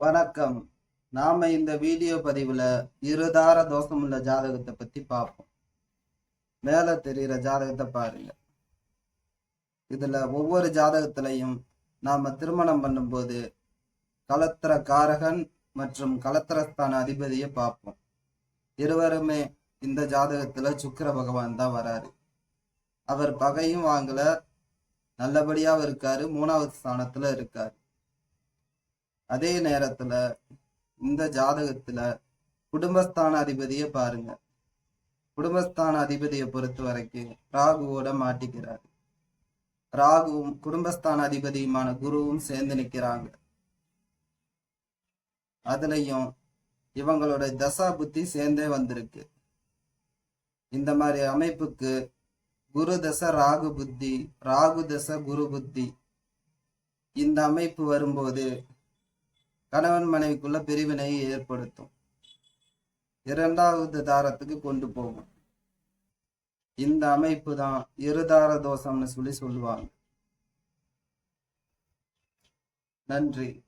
வணக்கம். நாம இந்த வீடியோ பதிவுல இருதார தோஷம் உள்ள ஜாதகத்தை பத்தி பார்ப்போம். மேல தெரிகிற ஜாதகத்தை பாருங்க. இதுல ஒவ்வொரு ஜாதகத்திலையும் நாம திருமணம் பண்ணும்போது கலத்திர காரகன் மற்றும் கலத்திரஸ்தான அதிபதியை பார்ப்போம். இருவருமே இந்த ஜாதகத்துல சுக்கிர பகவான் தான் வராரு. அவர் பகையும் வாங்கல. நல்லபடியாவும் இருக்காரு. மூணாவது ஸ்தானத்துல இருக்காரு. அதே நேரத்துல இந்த ஜாதகத்துல குடும்பஸ்தான அதிபதியை பாருங்க. குடும்பஸ்தான அதிபதியை பொறுத்த வரைக்கும் ராகுவோட மாட்டிக்கிறாரு. ராகுவும் குடும்பஸ்தான அதிபதியுமான குருவும் சேர்ந்து நிக்கிறாங்க. அதுலயும் இவங்களோட தசா புத்தி சேர்ந்தே வந்திருக்கு. இந்த மாதிரி அமைப்புக்கு குரு தசை ராகு புத்தி ராகு தசை குரு புத்தி இந்த அமைப்பு வரும்போது கணவன் மனைவிக்குள்ள பிரிவினையை ஏற்படுத்தும். இரண்டாவது தாரத்துக்கு கொண்டு போகும். இந்த அமைப்பு தான் இருதார தோஷம்னு சொல்லி சொல்லுவாங்க. நன்றி.